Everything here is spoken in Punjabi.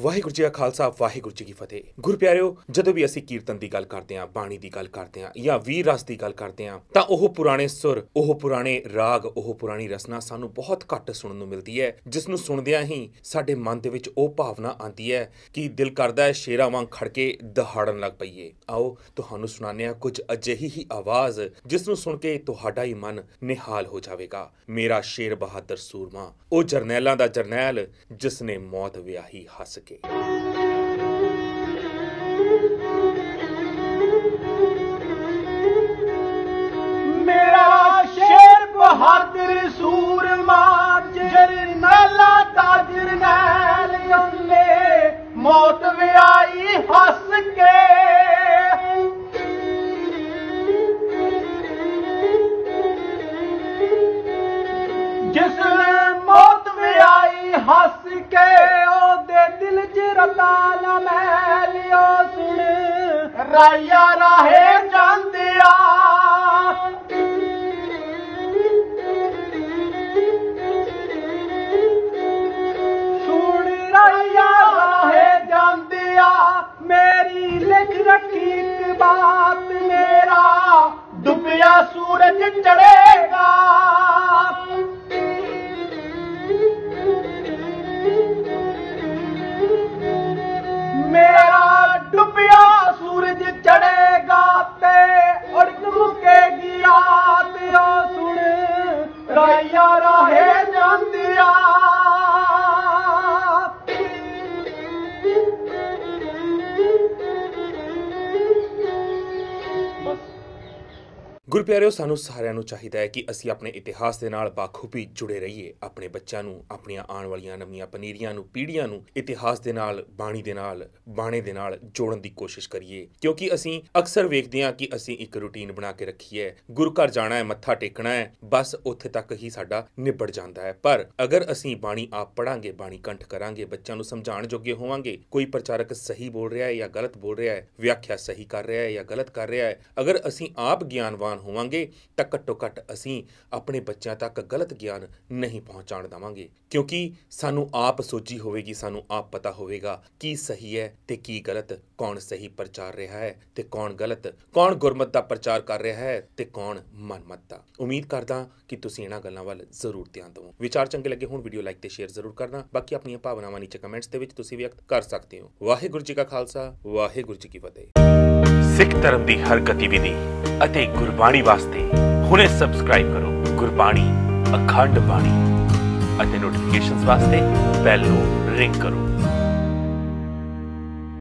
ਵਾਹਿਗੁਰੂ ਜੀ ਕਾ ਖਾਲਸਾ, ਵਾਹਿਗੁਰੂ ਜੀ ਕੀ ਫਤਿਹ। ਗੁਰ ਪਿਆਰਿਓ, ਜਦੋਂ ਵੀ ਅਸੀਂ ਕੀਰਤਨ ਦੀ ਗੱਲ ਕਰਦੇ ਹਾਂ, ਬਾਣੀ ਦੀ ਗੱਲ ਕਰਦੇ ਹਾਂ ਜਾਂ ਵੀਰ ਰਸ ਦੀ ਗੱਲ ਕਰਦੇ ਹਾਂ, ਤਾਂ ਉਹ ਪੁਰਾਣੇ ਸੁਰ, ਉਹ ਪੁਰਾਣੇ ਰਾਗ, ਉਹ ਪੁਰਾਣੀ ਰਸਨਾ ਸਾਨੂੰ ਬਹੁਤ ਘੱਟ ਸੁਣਨ ਨੂੰ ਮਿਲਦੀ ਹੈ। ਜਿਸ ਨੂੰ ਸੁਣਦਿਆਂ ਹੀ ਸਾਡੇ ਮਨ ਦੇ ਵਿੱਚ ਉਹ ਭਾਵਨਾ ਆਉਂਦੀ ਹੈ ਕਿ ਦਿਲ ਕਰਦਾ ਹੈ ਸ਼ੇਰਾਂ ਵਾਂਗ ਖੜ ਕੇ ਦਹਾੜਨ ਲੱਗ ਪਈਏ। ਆਓ, ਤੁਹਾਨੂੰ ਸੁਣਾਉਂਦੇ ਹਾਂ ਕੁਝ ਅਜਿਹੀ ਹੀ ਆਵਾਜ਼, ਜਿਸ ਨੂੰ ਸੁਣ ਕੇ ਤੁਹਾਡਾ ਹੀ ਮਨ ਨਿਹਾਲ ਹੋ ਜਾਵੇਗਾ। ਮੇਰਾ ਸ਼ੇਰ ਬਹਾਦਰ ਸੂਰਮਾ, ਉਹ ਜਰਨੈਲਾਂ ਦਾ ਜਰਨੈਲ, ਜਿਸ ਨੇ ਮੌਤ ਵਿਆਹੀ ਹੱਸ ਕੇ ਮੇਰਾ ਸ਼ੇਰ ਬਹਾਦਰ ਸੂਰਮਾ ਜਰਨੈਲਾ ਦਾ ਜਰਨੈਲ ਕੰਨੇ ਮੌਤ ਵਿਆਈ ਹੱਸ ਕੇ। ਜਿਸ ਨੇ ਮੌਤ ਵਿਆਈ ਹੱਸ ਕੇ, ਉਹ दिल च रताना मैलियो सुन। राया राहे जांदिया सुन राया राहे जांदिया मेरी लिख रखी इक बात मेरा डुबिया सूरज चढ़ेगा। ਗੁਰਪਿਆਰਿਓ, ਸਾਨੂੰ ਸਾਰਿਆਂ ਨੂੰ ਚਾਹੀਦਾ ਹੈ ਕਿ ਅਸੀਂ ਆਪਣੇ ਇਤਿਹਾਸ ਦੇ ਨਾਲ ਬਾਖੂਬੀ ਜੁੜੇ ਰਹੀਏ। ਆਪਣੇ ਬੱਚਿਆਂ ਨੂੰ, ਆਪਣੀਆਂ ਆਉਣ ਵਾਲੀਆਂ ਨਵੀਆਂ ਪਨੀਰੀਆਂ ਨੂੰ, ਪੀੜ੍ਹੀਆਂ ਨੂੰ ਇਤਿਹਾਸ ਦੇ ਨਾਲ, ਬਾਣੀ ਦੇ ਨਾਲ, ਬਾਣੇ ਦੇ ਨਾਲ ਜੋੜਨ ਦੀ ਕੋਸ਼ਿਸ਼ ਕਰੀਏ। ਕਿਉਂਕਿ ਅਸੀਂ ਅਕਸਰ ਵੇਖਦੇ ਹਾਂ ਕਿ ਅਸੀਂ ਇੱਕ ਰੁਟੀਨ ਬਣਾ ਕੇ ਰੱਖੀ ਹੈ ਗੁਰੂ ਘਰ ਜਾਣਾ ਹੈ, ਮੱਥਾ ਟੇਕਣਾ ਹੈ, ਬਸ ਉੱਥੇ ਤੱਕ ਹੀ ਸਾਡਾ ਨਿਬੜ ਜਾਂਦਾ ਹੈ। ਪਰ ਅਗਰ ਅਸੀਂ ਬਾਣੀ ਆਪ ਪੜਾਂਗੇ ਬਾਣੀ ਕੰਠ ਕਰਾਂਗੇ, ਬੱਚਿਆਂ ਨੂੰ ਸਮਝਾਉਣ ਜੋਗੇ ਹੋਵਾਂਗੇ, ਕੋਈ ਪ੍ਰਚਾਰਕ ਸਹੀ ਬੋਲ ਰਿਹਾ ਹੈ ਜਾਂ ਗਲਤ ਬੋਲ ਰਿਹਾ ਹੈ, ਵਿਆਖਿਆ ਸਹੀ ਕਰ ਰਿਹਾ ਹੈ ਜਾਂ ਗਲਤ ਕਰ ਰਿਹਾ ਹੈ, ਅਗਰ ਅਸੀਂ ਆਪ ਗਿਆਨਵਾਨ ਹੋਵਾਂਗੇ ਤਾਂ ਘੱਟੋ ਘੱਟ ਅਸੀਂ ਆਪਣੇ ਬੱਚਿਆਂ ਤੱਕ ਗਲਤ ਗਿਆਨ ਨਹੀਂ ਪਹੁੰਚਾਉਣ ਦੇਵਾਂਗੇ। ਕਿਉਂਕਿ ਸਾਨੂੰ ਆਪ ਸੋਚੀ ਹੋਵੇਗੀ, ਸਾਨੂੰ ਆਪ ਪਤਾ ਹੋਵੇਗਾ ਕੀ ਸਹੀ ਹੈ ਤੇ ਕੀ ਗਲਤ, ਕੌਣ ਸਹੀ ਪ੍ਰਚਾਰ ਰਿਹਾ ਹੈ ਤੇ ਕੌਣ ਗਲਤ, ਕੌਣ ਗੁਰਮਤ ਦਾ ਪ੍ਰਚਾਰ ਕਰ ਰਿਹਾ ਹੈ ਤੇ ਕੌਣ ਮਨਮਤ ਦਾ। ਉਮੀਦ ਕਰਦਾ ਕਿ ਤੁਸੀਂ ਇਹਨਾਂ ਗੱਲਾਂ ਵੱਲ ਜ਼ਰੂਰ ਧਿਆਨ ਦਿਓ ਵਿਚਾਰ ਚੰਗੇ ਲੱਗੇ ਹੋਣ ਵੀਡੀਓ ਲਾਈਕ ਤੇ ਸ਼ੇਅਰ ਜ਼ਰੂਰ ਕਰਨਾ। ਬਾਕੀ ਆਪਣੀਆਂ ਭਾਵਨਾਵਾਂ ਨੀਚੇ ਕਮੈਂਟਸ ਦੇ ਵਿੱਚ ਤੁਸੀਂ ਵਿਅਕਤ ਕਰ ਸਕਦੇ ਹੋ। ਵਾਹਿਗੁਰੂ ਜੀ ਕਾ ਖਾਲਸਾ, ਵਾਹਿਗੁਰੂ ਜੀ ਕੀ ਫਤਿਹ। ਸਿੱਖ ਧਰਮ ਦੀ ਹਰ ਗਤੀਵਿਧੀ ਅਤੇ ਗੁਰਬਾਣੀ ਵਾਸਤੇ ਹੁਣੇ ਸਬਸਕ੍ਰਾਈਬ ਕਰੋ ਗੁਰਬਾਣੀ ਅਖੰਡ ਬਾਣੀ ਅਤੇ ਨੋਟੀਫਿਕੇਸ਼ਨਸ ਵਾਸਤੇ ਬੈਲ ਨੂੰ ਰਿੰਗ ਕਰੋ।